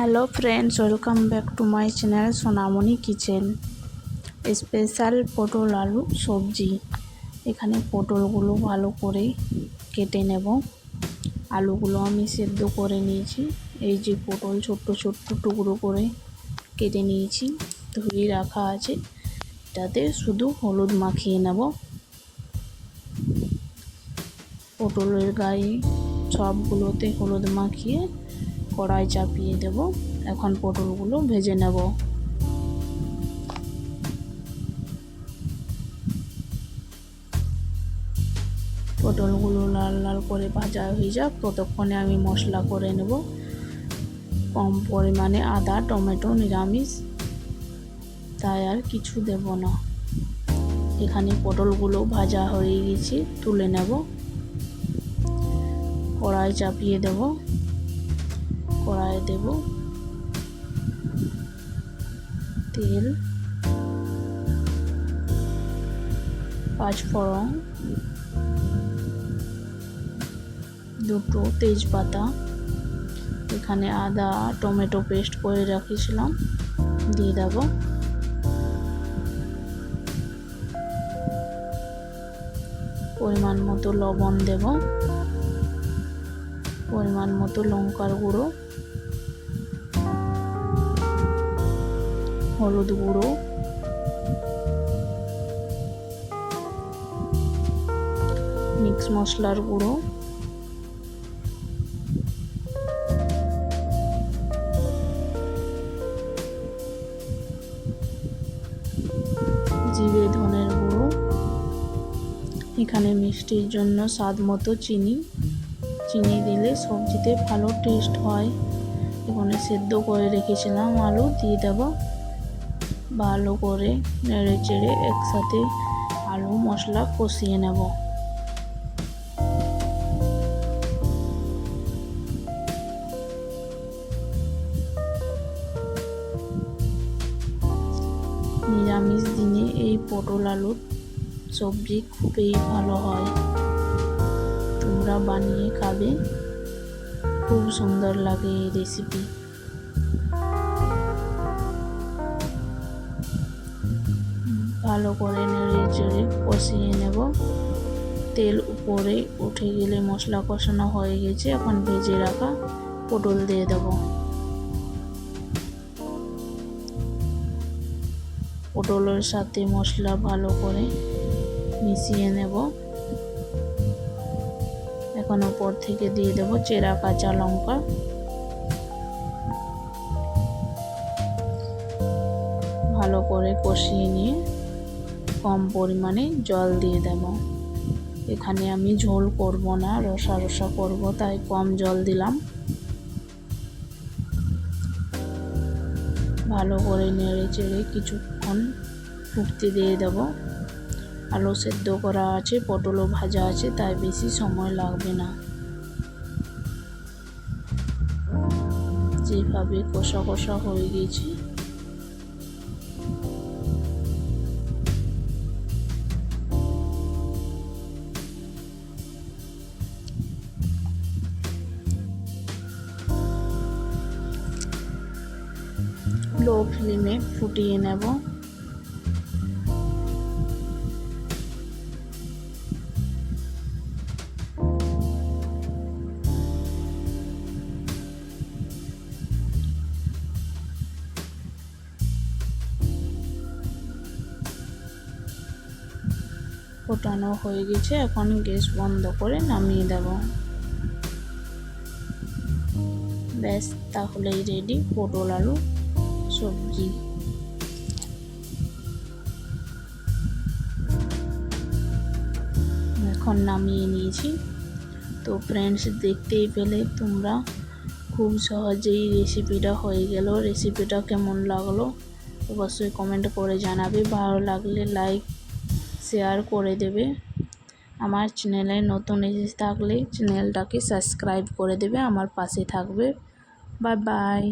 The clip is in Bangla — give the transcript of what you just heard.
Hello friends welcome back to my channel Sonamoni kitchen special পটল আলু সবজি। এখানে পটলগুলো ভালো করে কেটে নেব। আলুগুলো আমি সেদ্ধ করে নিয়েছি। এই যে পটল ছোট্ট ছোট্ট টুকরো করে কেটে নিয়েছি, ধুয়ে রাখা আছে। এটাতে শুধু হলুদ মাখিয়ে নেব। পটলের গায়ে সবগুলোতে হলুদ মাখিয়ে কড়াই চাপিয়ে দেব। এখন পটলগুলো ভেজে নেব। পটলগুলো লাল লাল করে ভাজা হয়ে যাক। ততক্ষণে আমি মশলা করে নেব। কম পরিমাণে আদা, টমেটো, নিরামিষ। তাই আর কিছু দেব না। এখানে পটলগুলো ভাজা হয়ে গেছে, তুলে নেব। কড়াই চাপিয়ে দেব। কড়াইয়ে দেব। তেল। পাঁচফোড়ন দুটো তেজপাতা। এখানে আদা টমেটো পেস্ট করে রাখিছিলাম। দিয়ে দেব। পরিমাণ মতো লবণ দেব। পরিমাণ মতো লঙ্কার গুঁড়ো। হলুদ গুঁড়ো। মিক্স মশলার গুঁড়ো। জিরে, ধনের গুঁড়ো। এখানে মিষ্টির জন্য স্বাদ মতো চিনি। চিনি দিলে সবজিতে ভালো টেস্ট হয়। এখানে সেদ্ধ করে রেখেছিলাম আলু, দিয়ে দেবো ভালো করে নেড়ে চেড়ে একসাথে আলু, মশলা কষিয়ে নেব। নিরামিষ দিনে এই পটল আলুর সবজি খুবই ভালো হয়। তোমরা বানিয়ে খাবে। খুব সুন্দর লাগে এই রেসিপি ভালো করে নেড়ে চেড়ে কষিয়ে নেব। তেল উপরে উঠে গেলে মশলা কষানো হয়ে গেছে, এখন ভেজে রাখা পটল দিয়ে দেব। পটলের সাথে মশলা ভালো করে মিশিয়ে নেব। এখন ওপর থেকে দিয়ে দেব চেরা কাঁচা লঙ্কা। ভালো করে কষিয়ে নিয়ে কম পরিমাণে জল দিয়ে দেব। এখানে আমি ঝোল করব না, রসা রসা করব, তাই কম জল দিলাম। ভালো করে নেড়ে চেড়ে কিছুক্ষণ ফুটতে দিয়ে দেব। আলু সেদ্ধ করা আছে, পটলও ভাজা আছে, তাই বেশি সময় লাগবে না। যেভাবে কষা কষা হয়ে গেছে লো ফ্লেমে ফুটিয়ে নেব। ফোটানো হয়ে গেছে, এখন গ্যাস বন্ধ করে নামিয়ে দেব। ব্যাস, তাহলেই রেডি পটল আলু সবজি। এখন নামিয়ে নিয়েছি। তো ফ্রেন্ডস দেখতেই পেলে তোমরা খুব সহজেই রেসিপিটা হয়ে গেল। রেসিপিটা কেমন লাগল অবশ্যই কমেন্ট করে জানাবে। ভালো লাগলে লাইক শেয়ার করে দেবে। আমার চ্যানেলে নতুন এসে থাকলে চ্যানেলটাকে সাবস্ক্রাইব করে দেবে। আমার পাশে থাকবে। Bye bye